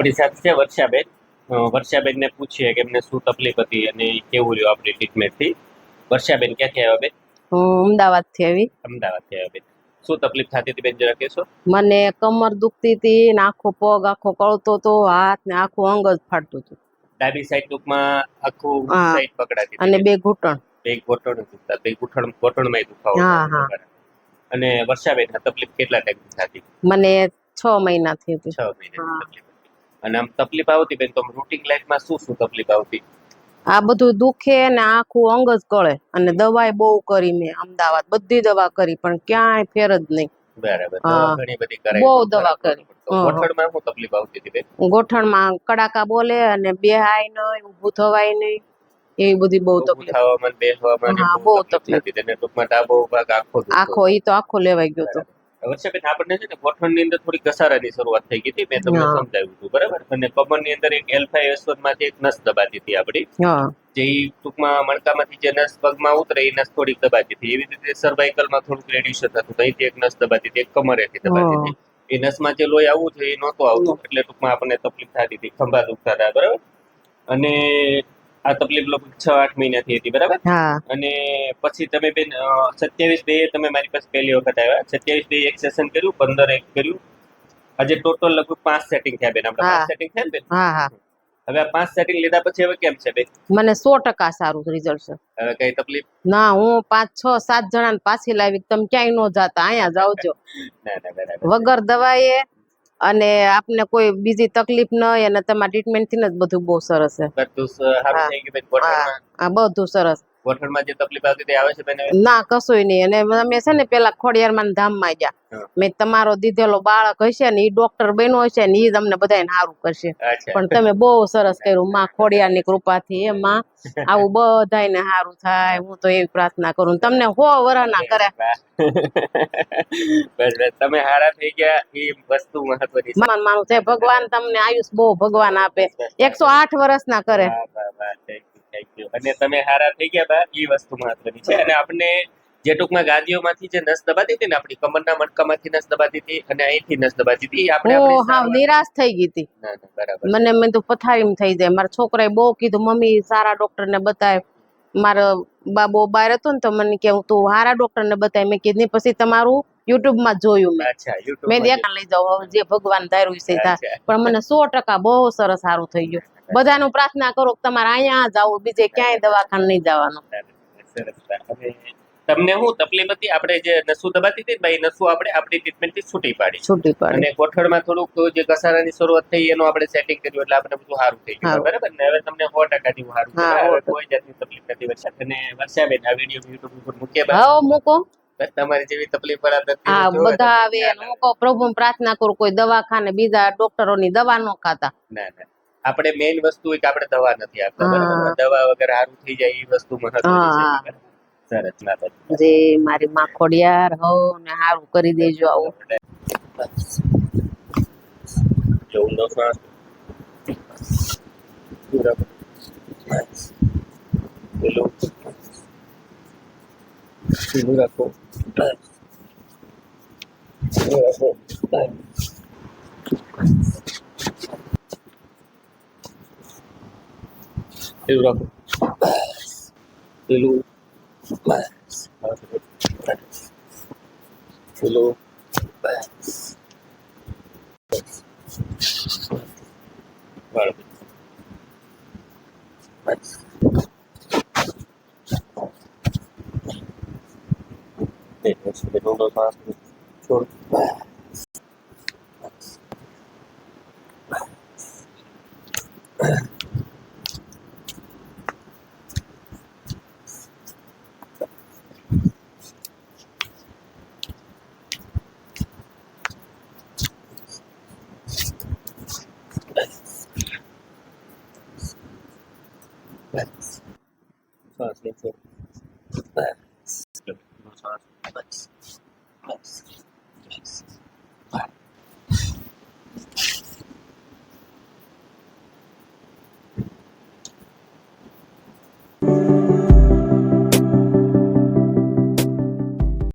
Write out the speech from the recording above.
આપણી સાથે છે વર્ષાબેન. વર્ષાબેનને પૂછીએ કે એમને શું તકલીફ હતી અને કેવું રહ્યું આપણી ટ્રીટમેન્ટથી વર્ષાબેન ક્યાંથી આવ્યા બેન હું અમદાવાદથી આવી. અમદાવાદથી આવ્યા બેન. શું તકલીફ થતી હતી બેન જરા કહેશો? મને કમર દુખતી હતી ને આખો પગ આખો કળતો હતો હાથ ને આખું અંગ જ ફાટતું હતું. ડાબી સાઈડ ટૂંકમાં આખું સાઈડ પકડાતી અને બે ઘૂંટણ. બે ઘૂંટણ દુખતા બે ઘૂંટણ ઘૂંટણમાં દુખાવો હા, હા. અને વર્ષાબેન તકલીફ કેટલા ટાઈમ થતી? મને છ મહિનાથી હતી. છ મહિના તકલીફ અને આમ તકલીફ આવતી બેન તો રૂટિંગ લાઈફમાં શું શું તકલીફ આવતી? આ બધું દુખે ને આખું અંગ જ કળે અને દવાય બહુ કરી મેં અમદાવાદ બધી દવા કરી પણ ક્યાંય ફેર જ નહીં. બરાબર ઘણી બધી કરાઈ બહુ દવા કરી. ગોઠણમાં શું તકલીફ આવતી હતી બેન? ગોઠણમાં કડાકા બોલે અને બેહાય નહીં ઊભું થવાય નહીં. એવી બધી બહુ તકલીફ. થવામાં ને બેસવામાં બહુ બહુ તકલીફ તકલીફ. હતી. અને ટૂંકમાં ડાબો ભાગ આખો ઈ તો આખો લેવાઈ ગયો હતો. વર્ષાબેન આપણને છે ને ગોઠણની અંદર થોડી ઘસારાની શરૂઆત થઈ ગઈ હતી મેં તમને સમજાવ્યું હતું બરાબર? અને કમરની અંદર એક એલ ફાઈવ એસમાંથી એક નસ દબાતી હતી આપણી. જે ટૂંકમાં મણકામાંથી જે નસ પગમાં ઉતરે એ નસ થોડીક દબાતી હતી. એવી રીતે સર્વાઇકલમાં થોડુંક રેડિયેશન થતું અહીંથી એક નસ દબાતી હતી એક કમરેથી દબાતી હતી. એ નસમાં જે લોહી આવવું જોઈએ એ નહોતું આવતું એટલે ટૂંકમાં આપણને તકલીફ થતી હતી ખંભા દુખતા હતા બરાબર? અને આ તકલીફ લગભગ છ આઠ મહિનાથી હતી બરાબર? હા. અને પછી તમે બેન સત્યાવીસ બે તમે મારી પાસે પહેલી વખત આવ્યા. સત્યાવીસ બે એક સેશન કર્યું પંદર એક કર્યું. આજે ટોટલ લગભગ પાંચ સેટિંગ થયા બેન આપણે પાંચ સેટિંગ થયા બેન? હા હા. હવે આ પાંચ સેટિંગ લીધા પછી હવે કેમ છે બેન? મને સો ટકા સારું રિઝલ્ટ છે. હવે કઈ તકલીફ? ના હું પાંચ છ સાત જણા પાછી લાવી તમે ક્યાંય નો જાતા અહીંયા જાવજો વગર દવાએ અને આપને કોઈ બીજી તકલીફ ન હોય અને તમારા ટ્રીટમેન્ટથી જ બધું બહુ સરસ છે. બધું સરસ. ગોઠણમાં જે તકલીફ આવતી તે આવે છે બેન ના કશું નહીં. અને અમે છે ને પેલા ખોડિયારમાં ધામમાં ગયા. મેં તમારો દીધેલો બાળક હશે ને એ ડોક્ટર બન્યો હશે ને એ તમને બધાને સારું કરશે. પણ તમે બહુ સરસ કર્યું. માં ખોડિયારની કૃપાથી એ માં. આવું બધાયને સારું થાય. હું તો એવી પ્રાર્થના કરું. તમને હો વરાના કરે. બસ બસ તમે હારા થઈ ગયા. એ વસ્તુ મહત્વની છે. માન માનું છે. ભગવાન તમને આયુષ બહુ ભગવાન આપે. એકસો આઠ વર્ષના કરે. અને તમે હારા થઈ ગયા બા એ વસ્તુ મહત્વની છે. અને આપણે જે ટૂંકમાં ગાદીઓમાંથી જે નસ દબાતી હતી ને આપણી કમરના મણકામાંથી નસ દબાતી હતી અને અહીંથી નસ દબાતી હતી આપણે હું નિરાશ થઈ ગઈ હતી. ના ના બરાબર. મને મેં તો પથારીમ થઈ જાય. મારા છોકરાએ બહુ કીધું મમ્મી સારા ડોક્ટર ને બતાય. મારો બાબો બહાર હતો ને તો મને કે હું તું સારા ડોક્ટર ને બતાય. મેં કીધું "નહીં, પછી તમારું યુટ્યુબમાં જોયું મેં. મેં માં લઈ જાઉં જે ભગવાન ધાર્યું છે. પણ મને સો ટકા બહુ સરસ સારું થઈ ગયું. બધાનું પ્રાર્થના કરો કે તમારે અહીંયા જાવ બીજે ક્યાંય દવાખાને નહીં જવાનું. તમને હું તકલીફ હતી આપણે જે નસું દબાતી હતી ભાઈ નસુ આપણે આપણી ટ્રીટમેન્ટથી છૂટી પાડી. છૂટી પડે. અને ગોઠણમાં થોડુંક જે ઘસારાની શરૂઆત થઈ એનું આપણે સેટિંગ કર્યું એટલે આપણે બધું સારું થઈ ગયું. બરાબર ને? હવે તમને સો ટકા જેવું સારું કોઈ જાતની તકલીફ નથી વર્ષા અને વર્ષાબેન આ વીડિયો યુટ્યુબ ઉપર મૂક્યા હા મૂકો. તમારી જેવી તકલીફ વ્યક્તિઓ હા બધા આવે હું પ્રભુ પ્રાર્થના કરું કોઈ દવાખાને બીજા ડોક્ટરોની દવા ન ખાતા. ના ના. આપણે મેઇન વસ્તુ કે આપણે દવા નથી આપતા દવા વગર સારું થઈ જાય એ વસ્તુ મહત્વની છે સરસ જે. મારી માખોડિયાર હો ને સારું કરી દેજો આવું. જો ઊંડો શ્વાસ. પેલું રાખો. રાખો. પેલું રાખો પેલું પેલું બરાબર એક મિનિટ ઊંડો શ્વાસ છોડ શ્વાસ લેશો શ્વાસ બસ બસ